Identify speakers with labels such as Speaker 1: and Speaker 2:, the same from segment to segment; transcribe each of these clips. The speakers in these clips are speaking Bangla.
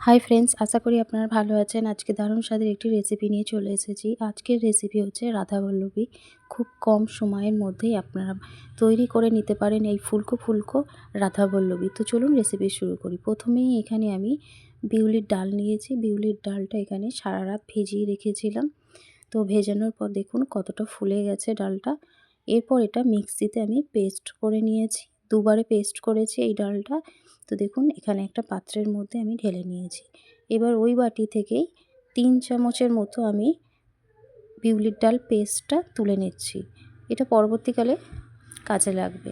Speaker 1: হাই ফ্রেন্ডস আশা করি আপনারা ভালো আছেন। আজকে দারুণ স্বাদের একটি রেসিপি নিয়ে চলে এসেছি। আজকের রেসিপি হচ্ছে রাধাবল্লভী। খুব কম সময়ের মধ্যেই আপনারা তৈরি করে নিতে পারেন এই ফুলকো ফুলকো রাধাবল্লভী। তো চলুন রেসিপি শুরু করি। প্রথমেই এখানে আমি বিউলির ডাল নিয়েছি। বিউলির ডালটা এখানে সারা রাত ভিজিয়ে রেখেছিলাম। তো ভেজানোর পর দেখুন কতটা ফুলে গেছে ডালটা। এরপর এটা মিক্সিতে আমি পেস্ট করে নিয়েছি। দুবারে পেস্ট করেছি এই ডালটা। তো দেখুন, এখানে একটা পাত্রের মধ্যে আমি ঢেলে নিয়েছি। এবার ওই বাটি থেকেই তিন চামচের মতো আমি বিউলির ডাল পেস্টটা তুলে নিচ্ছি। এটা পরবর্তীকালে কাজে লাগবে।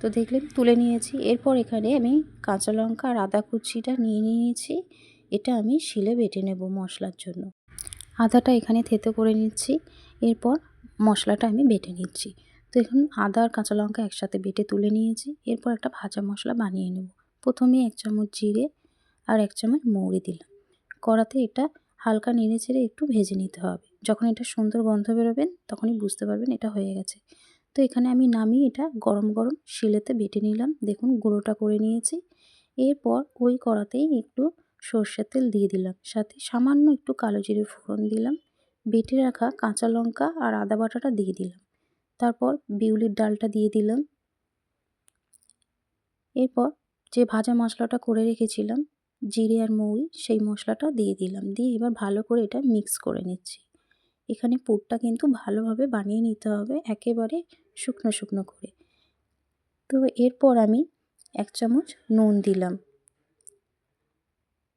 Speaker 1: তো দেখলেন, তুলে নিয়েছি। এরপর এখানে আমি কাঁচা লঙ্কা আর আদা কুচিটা নিয়ে নিয়েছি। এটা আমি শিলে বেটে নেব মশলার জন্য। আদাটা এখানে থেতো করে নিচ্ছি। এরপর মশলাটা আমি বেটে নিচ্ছি। তো এখন আদা আর কাঁচা লঙ্কা একসাথে বেটে তুলে নিয়েছি। এরপর একটা ভাজা মশলা বানিয়ে নেব। প্রথমে এক চামচ জিরে আর এক চামচ মৌরি দিলাম। কড়াতে এটা হালকা নেড়ে ছেড়ে একটু ভেজে নিতে হবে। যখন এটা সুন্দর গন্ধ বেরোবেন তখনই বুঝতে পারবেন এটা হয়ে গেছে। তো এখানে আমি নামিয়ে এটা গরম গরম শিলেতে বেটে নিলাম। দেখুন গুঁড়োটা করে নিয়েছি। এরপর ওই কড়াতেই একটু সর্ষের তেল দিয়ে দিলাম। সাথে সামান্য একটু কালো জিরে ফোড়ন দিলাম। বেটে রাখা কাঁচা লঙ্কা আর আদা বাটাটা দিয়ে দিলাম। তারপর বিউলির ডালটা দিয়ে দিলাম। এরপর যে ভাজা মশলাটা করে রেখেছিলাম, জিরে আর মৌরি, সেই মশলাটা দিয়ে দিলাম। দিয়ে এবার ভালো করে এটা মিক্স করে নিচ্ছি। এখানে পুরটা কিন্তু ভালোভাবে বানিয়ে নিতে হবে একেবারে শুকনো শুকনো করে। তো এরপর আমি এক চামচ নুন দিলাম।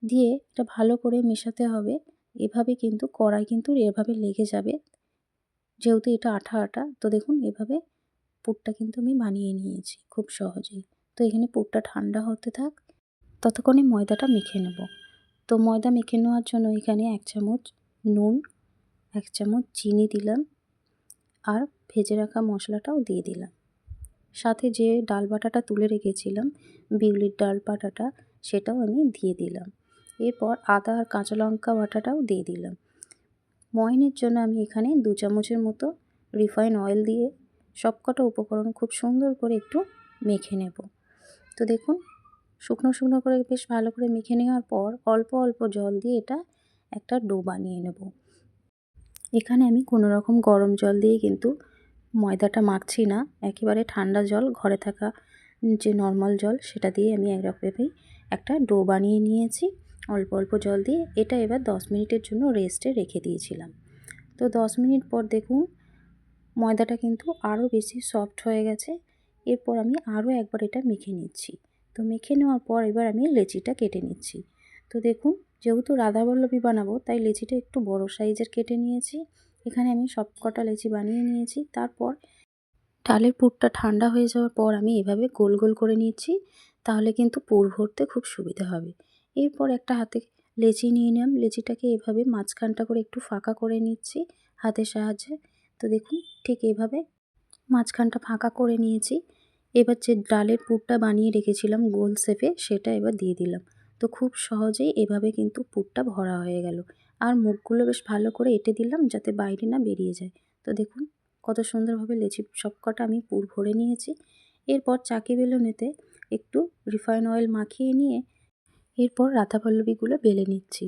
Speaker 1: দিয়ে এটা ভালো করে মেশাতে হবে। এভাবে কিন্তু কড়াই কিন্তু এভাবে লেগে যাবে। যেহেতু এটা আঠা আঠা তো দেখুন এভাবে পুরটা কিন্তু আমি বানিয়ে নিয়েছি খুব সহজেই। তো এখানে পুরটা ঠান্ডা হতে থাক, ততক্ষণে ময়দাটা মেখে নেব। তো ময়দা মেখে নেওয়ার জন্য এখানে এক চামচ নুন, এক চামচ চিনি দিলাম আর ভেজে রাখা মশলাটাও দিয়ে দিলাম। সাথে যে ডাল বাটাটা তুলে রেখেছিলাম, বিউলির ডাল বাটাটা, সেটাও আমি দিয়ে দিলাম। এরপর আদা আর কাঁচা লঙ্কা বাটাটাও দিয়ে দিলাম। ময়নের জন্য আমি এখানে দু চামচের মতো রিফাইন অয়েল দিয়ে সবকটা উপকরণ খুব সুন্দর করে একটু মেখে নেব। তো দেখুন, শুকনো শুকনো করে বেশ ভালো করে মেখে নেওয়ার পর অল্প অল্প জল দিয়ে এটা একটা ডো বানিয়ে নেব। এখানে আমি কোনো রকম গরম জল দিয়ে কিন্তু ময়দাটা মাখছি না, একেবারে ঠান্ডা জল, ঘরে থাকা যে নর্মাল জল সেটা দিয়ে আমি একরকমভাবেই একটা ডো বানিয়ে নিয়েছি। অল্প অল্প জল দিয়ে এটা এবার দশ মিনিটের জন্য রেস্টে রেখে দিয়েছিলাম। তো দশ মিনিট পর দেখুন, ময়দাটা কিন্তু আরও বেশি সফট হয়ে গেছে। এরপর আমি আরও একবার এটা মেখে নিচ্ছি। তো মেখে নেওয়ার পর এবার আমি লেচিটা কেটে নিচ্ছি। তো দেখুন, যেহেতু রাধাবল্লভী বানাবো, তাই লেচিটা একটু বড় সাইজের কেটে নিয়েছি। এখানে আমি সব কটা লেচি বানিয়ে নিয়েছি। তারপর ডালের পুরটা ঠান্ডা হয়ে যাওয়ার পর আমি এভাবে গোল গোল করে নিচ্ছি। তাহলে কিন্তু পুর ভরতে খুব সুবিধা হবে। এরপর একটা হাতে লেচি নিয়ে নিলাম। লেচিটাকে এভাবে মাঝখানটা করে একটু ফাঁকা করে নিচ্ছি হাতের সাহায্যে। তো দেখুন, ঠিক এভাবে মাঝখানটা ফাঁকা করে নিয়েছি। এবার যে ডালের পুরটা বানিয়ে রেখেছিলাম গোল শেপে, সেটা এবার দিয়ে দিলাম। তো খুব সহজেই এভাবে কিন্তু পুরটা ভরা হয়ে গেল। আর মুখগুলো বেশ ভালো করে এঁটে দিলাম যাতে বাইরে না বেরিয়ে যায়। তো দেখুন, কত সুন্দরভাবে লেচি সবকটা আমি পুর ভরে নিয়েছি। এরপর চাকি বেলুনেতে একটু রিফাইন অয়েল মাখিয়ে নিয়ে এরপর রাধাপল্লবীগুলো বেলে নিচ্ছি।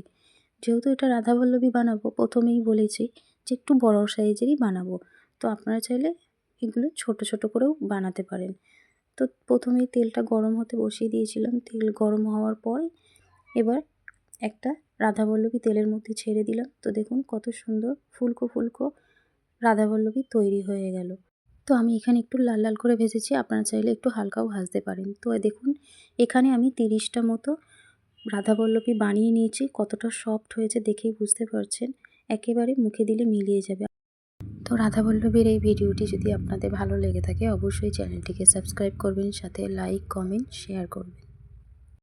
Speaker 1: যেহেতু এটা রাধাপল্লবী বানাবো, প্রথমেই বলেছি যে একটু বড় সাইজেরই বানাবো। তো আপনারা চাইলে এগুলো ছোট ছোট করেও বানাতে পারেন। তো প্রথমেই তেলটা গরম হতে বসিয়ে দিয়েছিলাম। তেল গরম হওয়ার পর এবার একটা রাধাবল্লভী তেলের মধ্যে ছেড়ে দিলাম। তো দেখুন কত সুন্দর ফুলকো ফুলকো রাধাবল্লভী তৈরি হয়ে গেল। তো আমি এখানে একটু লাল লাল করে ভেজেছি। আপনারা চাইলে একটু হালকাও ভাজতে পারেন। তো দেখুন এখানে আমি তিরিশটা মতো রাধাবল্লভী বানিয়ে নিয়েছি, কতটা সফট হয়েছে দেখেই বুঝতে পারছেন। একেবারে মুখে দিলে মিলিয়ে যাবে। তো রাধাবল্লভীর এই ভিডিওটি যদি আপনাদের ভালো লেগে থাকে, অবশ্যই চ্যানেলটিকে সাবস্ক্রাইব করবেন, সাথে লাইক কমেন্ট শেয়ার করবেন।